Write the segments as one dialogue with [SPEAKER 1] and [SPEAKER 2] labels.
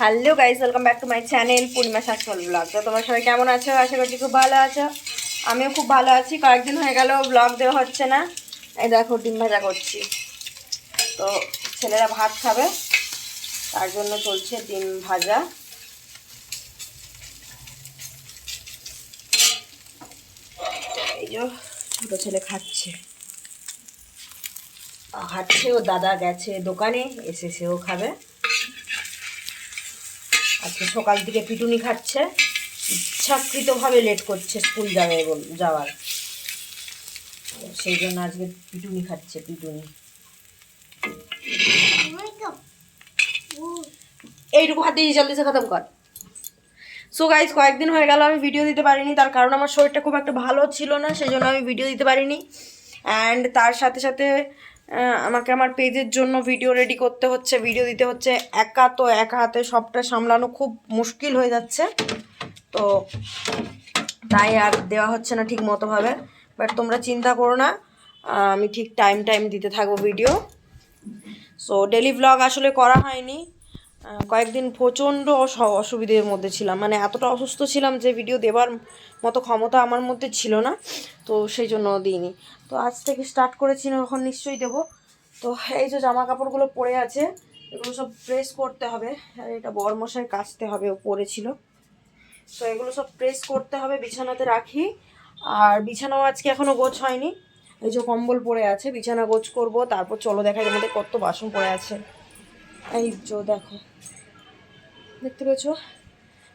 [SPEAKER 1] Hello guys welcome back to my channel Purnima Sasmal blog. তো তোমার সবাই কেমন আছো? আশা করছি খুব ভালো আছো। আমিও খুব ভালো আছি। কয়েকদিন হয়ে গেল, ব্লগ দেওয়া হচ্ছে না। এই দেখো, ডিম ভাজা করছি। তো ছেলেরা ভাত খাবে। তার জন্য চলছে ডিম ভাজা। এই যে ছোটো ছেলে খাচ্ছে। খাচ্ছে ও দাদা গেছে দোকানে, এসে সেও খাবে। আজকে সকাল থেকে পিটুনি খাচ্ছে। ইচ্ছাকৃতভাবে লেট করছে স্কুল যাবে যাওয়ার। সেই জন্য আজকে পিটুনি খাচ্ছে, পিটুনি। এইটুকু হাতে জলদি খতম কর। সো গাইজ কয়েকদিন হয়ে গেল, আমি ভিডিও দিতে পারিনি, তার কারণ আমার শরীরটা খুব একটা ভালো ছিল না, সেই জন্য আমি ভিডিও দিতে পারিনি। অ্যান্ড তার সাথে সাথে আমাকে আমার পেজের জন্য ভিডিও রেডি করতে হচ্ছে ভিডিও দিতে হচ্ছে। একা তো একা হাতে সবটা সামলানো খুব মুশকিল হয়ে যাচ্ছে। তো তাই আর দেওয়া হচ্ছে না ঠিক মতোভাবে বাট তোমরা চিন্তা করো না আমি ঠিক টাইম টাইম দিতে থাকব ভিডিও সো ডেলি ব্লগ আসলে করা হয়নি। কয়েকদিন প্রচণ্ড অস- অসুবিধের মধ্যে ছিলাম। মানে এতটা অসুস্থ ছিলাম যে ভিডিও দেওয়ার মতো ক্ষমতা আমার মধ্যে ছিল না, তো সেই জন্য দিইনি। তো আজ থেকে স্টার্ট করেছি, এখন নিশ্চয়ই দেবো। তো এই যে জামা কাপড়গুলো পরে আছে, এগুলো সব প্রেস করতে হবে। আর এটা বরমশাই কাচতে হবে, ও পরেছিল তো এগুলো সব প্রেস করতে হবে, বিছানাতে রাখি। আর বিছানাও আজকে এখনও গোছ হয়নি। এই যে কম্বল পড়ে আছে, বিছানা গোছ করব, তারপর চলো দেখা মধ্যে কত বাসন পড়ে আছে। এই যে দেখো। দেখতে পেয়েছ?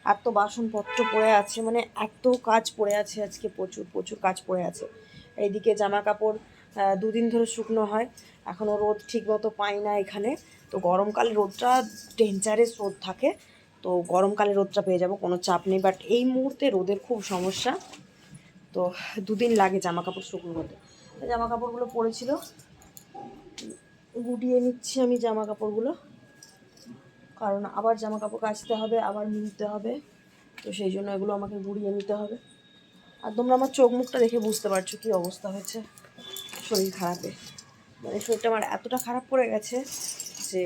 [SPEAKER 1] এত বাসনপত্র পড়ে আছে মানে এত কাজ পড়ে আছে আজকে প্রচুর প্রচুর কাজ পড়ে আছে। এইদিকে জামা কাপড় দুদিন ধরে শুকনো হয় এখনও রোদ ঠিক মতো পাই না এখানে। তো গরমকালে রোদটা ডেঞ্জারাস রোদ থাকে, তো গরমকালে রোদটা পেয়ে যাব, কোনো চাপ নেই। বাট এই মুহূর্তে রোদের খুব সমস্যা। তো দুদিন লাগে জামা কাপড় শুকনো হতে জামা কাপড়গুলো পড়েছিল, গুটিয়ে নিচ্ছি আমি জামা কাপড়গুলো কারণ আবার জামা কাপড় কাচতে হবে আবার মিলতে হবে। তো সেই জন্য এগুলো আমাকে গুড়িয়ে নিতে হবে। আর তোমরা আমার চোখ মুখটা দেখে বুঝতে পারছ কী অবস্থা হয়েছে। শরীর খারাপে। মানে শরীরটা আমার এতটা খারাপ পড়ে গেছে যে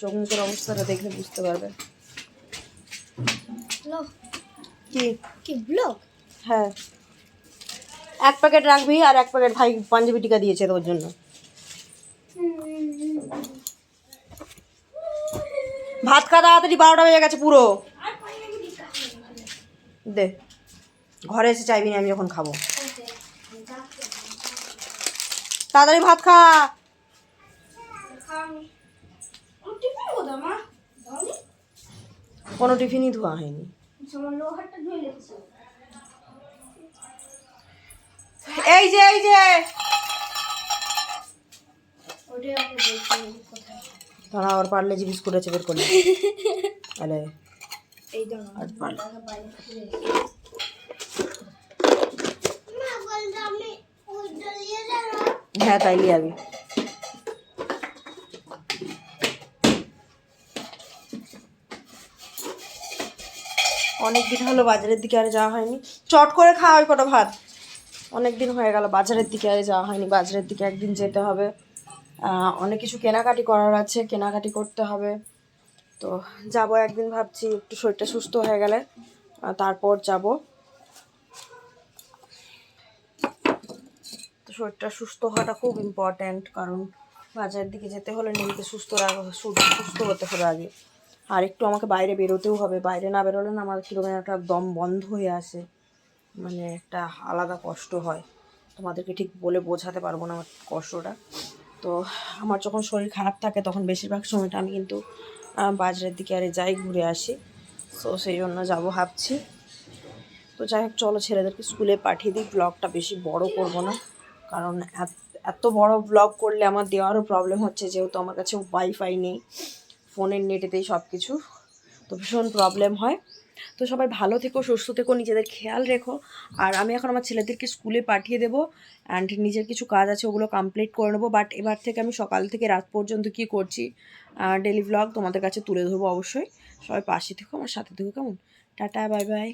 [SPEAKER 1] চোখ মুখের অবস্থাটা দেখলে বুঝতে পারবে। কি?
[SPEAKER 2] কি ব্লগ?
[SPEAKER 1] হ্যাঁ। এক প্যাকেট রাখবি আর এক প্যাকেট ভাই পাঞ্জাবি টিকা দিয়েছে তোর জন্য। ভাত খা তাড়াতাড়ি, বারোটা বেজে গেছে পুরো। দে, ঘরে এসে চাইবি না, আমি যখন খাব। তাড়াতাড়ি ভাত খা। কোনো টিফিনই ধোয়া হয়নি। এই যে এই যে। দাঁড়া আবার পারলে যে বিস্কুট আছে বের করলে আরে
[SPEAKER 2] এই দাঁড়া
[SPEAKER 1] আর পারলে। হ্যাঁ তাই লিয়ে যাবি অনেক দিন হলো বাজারের দিকে আর যাওয়া হয়নি। চট করে খাওয়া হয় কটা ভাত। অনেক দিন হয়ে গেল বাজারের দিকে আর যাওয়া হয়নি। বাজারের দিকে একদিন যেতে হবে। অনেক কিছু কেনাকাটি করার আছে, কেনাকাটি করতে হবে। তো যাব একদিন ভাবছি, একটু শরীরটা সুস্থ হয়ে গেলে তারপর যাব। তো শরীরটা সুস্থ হওয়াটা খুব ইম্পর্ট্যান্ট কারণ বাজারের দিকে যেতে হলে নিজেকে সুস্থ রাখা সুস্থ হতে হবে আগে। আর একটু আমাকে বাইরে বেরোতেও হবে, বাইরে না বেরোলে না আমার কীরকম একটা দম বন্ধ হয়ে আসে। মানে একটা আলাদা কষ্ট হয়। তোমাদেরকে ঠিক বলে বোঝাতে পারব না আমার কষ্টটা। তো আমার যখন শরীর খারাপ থাকে তখন বেশিরভাগ সময়টা আমি কিন্তু বাজারের দিকে আরে যাই ঘুরে আসি। তো সেই জন্য যাব ভাবছি। তো যাই হোক, চলো ছেলেদেরকে স্কুলে পাঠিয়ে দিই। ব্লগটা বেশি বড় করব না। কারণ এত- বড় ব্লগ করলে আমার দেওয়ারও প্রবলেম হচ্ছে, যেহেতু আমার কাছে ওয়াইফাই নেই। ফোনের নেটেতেই সব কিছু তো ভীষণ প্রবলেম হয়। তো সবাই ভালো থেকো, সুস্থ থেকো, নিজেদের খেয়াল রেখো। আর আমি এখন আমার ছেলেদেরকে স্কুলে পাঠিয়ে দেবো অ্যান্ড নিজের কিছু কাজ আছে ওগুলো কমপ্লিট করে নেব। বাট এবার থেকে আমি সকাল থেকে রাত পর্যন্ত কি করছি ডেলি ব্লগ তোমাদের কাছে তুলে ধরবো অবশ্যই। সবাই পাশে থেকো, আমার সাথে থেকো, কেমন? Tata bye bye